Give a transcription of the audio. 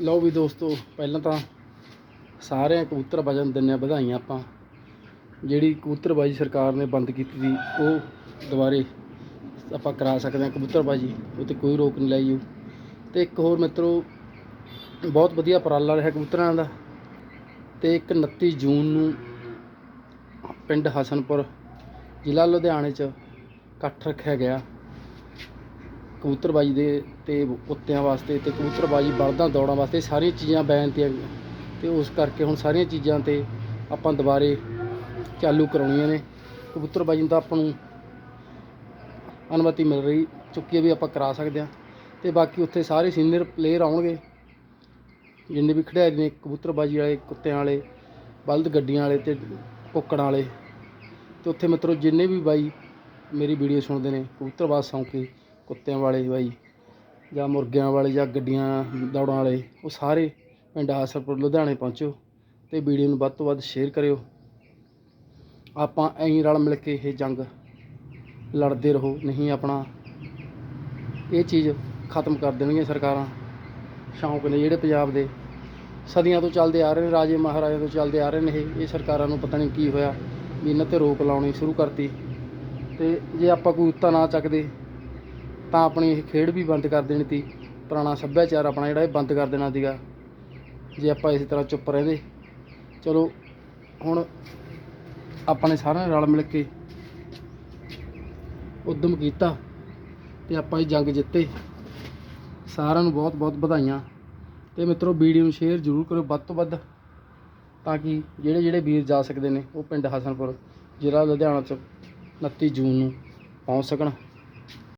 ਲਓ ਵੀ ਦੋਸਤੋ, ਪਹਿਲਾਂ ਤਾਂ ਸਾਰਿਆਂ ਕਬੂਤਰ ਵਜਨ ਦਿੰਨੇ ਆ ਵਧਾਈਆਂ ਆਪਾਂ। ਜਿਹੜੀ ਕਬੂਤਰਬਾਜੀ ਸਰਕਾਰ ਨੇ ਬੰਦ ਕੀਤੀ ਸੀ, ਉਹ ਦੁਬਾਰੇ ਆਪਾਂ ਕਰਾ ਸਕਦੇ ਹਾਂ ਕਬੂਤਰਬਾਜੀ ਉਹ 'ਤੇ ਕੋਈ ਰੋਕ ਨਹੀਂ ਲਾਈ ਤੇ ਇੱਕ ਹੋਰ ਮਿੱਤਰੋ, ਬਹੁਤ ਵਧੀਆ ਉਪਰਾਲਾ ਰਿਹਾ ਕਬੂਤਰਾਂ ਦਾ। ਤੇ ਇੱਕ 29 ਜੂਨ ਨੂੰ ਪਿੰਡ ਹਸਨਪੁਰ ਜ਼ਿਲ੍ਹਾ ਲੁਧਿਆਣੇ 'ਚ ਇਕੱਠ ਰੱਖਿਆ ਗਿਆ। ਕਬੂਤਰਬਾਜੀ ਦੇ ਤੇ ਕੁੱਤਿਆਂ ਵਾਸਤੇ ਤੇ ਕਬੂਤਰਬਾਜੀ ਬਲਦਾਂ ਦੌੜਾਂ ਵਾਸਤੇ ਸਾਰੀਆਂ ਚੀਜ਼ਾਂ ਬੈਨ ਤੇ ਤੇ ਉਸ ਕਰਕੇ ਹੁਣ ਸਾਰੀਆਂ ਚੀਜ਼ਾਂ ਤੇ ਆਪਾਂ ਦੁਬਾਰੇ ਚਾਲੂ ਕਰਾਉਣੀਆਂ ਨੇ। ਕਬੂਤਰਬਾਜੀ ਦਾ ਆਪਾਂ ਨੂੰ ਅਨੁਮਤੀ ਮਿਲ ਰਹੀ ਚੁੱਕੀ ਹੈ ਵੀ ਆਪਾਂ ਕਰਾ ਸਕਦੇ ਹਾਂ। ਤੇ ਬਾਕੀ ਉੱਥੇ ਸਾਰੇ ਸੀਨੀਅਰ ਪਲੇਅਰ ਆਉਣਗੇ। ਜਿੰਨੇ ਵੀ ਖਿਡਾਰੀ ਨੇ ਕਬੂਤਰਬਾਜੀ ਵਾਲੇ, ਕੁੱਤਿਆਂ ਵਾਲੇ, ਬਲਦ ਗੱਡੀਆਂ ਵਾਲੇ ਤੇ ਕੁੱਕੜਾਂ ਵਾਲੇ। ਤੇ ਉੱਥੇ ਮਿੱਤਰੋ ਜਿੰਨੇ ਵੀ ਬਾਈ ਮੇਰੀ ਵੀਡੀਓ ਸੁਣਦੇ ਨੇ, ਕਬੂਤਰਬਾਜ਼ ਸੌਂਕੀ ਕੁੱਤਿਆਂ ਵਾਲੇ ਬਾਈ ਜਾਂ ਮੁਰਗਿਆਂ ਵਾਲੇ ਜਾਂ ਗੱਡੀਆਂ ਦੌੜਾਂ ਵਾਲੇ, ਉਹ ਸਾਰੇ ਪਿੰਡ ਆਸਰਪੁਰ, ਲੁਧਿਆਣੇ ਪਹੁੰਚੋ ਤੇ ਵੀਡੀਓ ਨੂੰ ਵੱਧ ਤੋਂ ਵੱਧ ਸ਼ੇਅਰ ਕਰਿਓ। ਆਪਾਂ ਐਂ ਰਲ ਮਿਲ ਕੇ ਇਹ ਜੰਗ ਲੜਦੇ ਰਹੋ, ਨਹੀਂ ਆਪਣਾ ਇਹ ਚੀਜ਼ ਖਤਮ ਕਰ ਦੇਣਗੀਆਂ ਸਰਕਾਰਾਂ। ਸ਼ੌਂਕ ਨੇ ਜਿਹੜੇ ਪੰਜਾਬ ਦੇ ਸਦੀਆਂ ਤੋਂ ਚੱਲਦੇ ਆ ਰਹੇ ਨੇ, ਰਾਜੇ ਮਹਾਰਾਜਾ ਤੋਂ ਚੱਲਦੇ ਆ ਰਹੇ ਨੇ ਇਹ ਇਹ ਸਰਕਾਰਾਂ ਨੂੰ ਪਤਾ ਨਹੀਂ ਕੀ ਹੋਇਆ, ਵੀ ਇਹਨਾਂ ਤੇ ਰੋਕ ਲਾਉਣੀ ਸ਼ੁਰੂ ਕਰਤੀ। ਤੇ ਜੇ ਆਪਾਂ ਕੋਈ ਉੱਤਾ ਨਾ ਚੱਕਦੇ ਤਾਂ ਆਪਣੀ ਇਹ ਖੇਡ ਵੀ ਬੰਦ ਕਰ ਦੇਣੀ ਤੀ। ਪੁਰਾਣਾ ਸੱਭਿਆਚਾਰ ਆਪਣਾ ਜਿਹੜਾ ਇਹ ਬੰਦ ਕਰ ਦੇਣਾ ਸੀਗਾ। ਜੇ ਆਪਾਂ ਇਸੇ ਤਰ੍ਹਾਂ ਚੁੱਪ ਰਹਿੰਦੇ। ਚਲੋ, ਹੁਣ ਆਪਾਂ ਨੇ ਸਾਰਿਆਂ ਨੇ ਰਲ ਮਿਲ ਕੇ ਉਦਮ ਕੀਤਾ ਤੇ ਆਪਾਂ ਇਹ ਜੰਗ ਜਿੱਤੇ। ਸਾਰਿਆਂ ਨੂੰ ਬਹੁਤ ਬਹੁਤ ਵਧਾਈਆਂ। ਤੇ ਮਿੱਤਰੋ, ਵੀਡੀਓ ਨੂੰ ਸ਼ੇਅਰ ਜ਼ਰੂਰ ਕਰੋ ਵੱਧ ਤੋਂ ਵੱਧ, ਤਾਂ ਕਿ ਜਿਹੜੇ ਜਿਹੜੇ ਵੀਰ ਜਾ ਸਕਦੇ ਨੇ, ਉਹ ਪਿੰਡ ਹਸਨਪੁਰ ਜ਼ਿਲ੍ਹਾ ਲੁਧਿਆਣਾ ਚ 29 ਜੂਨ ਨੂੰ ਪਹੁੰਚ ਸਕਣ।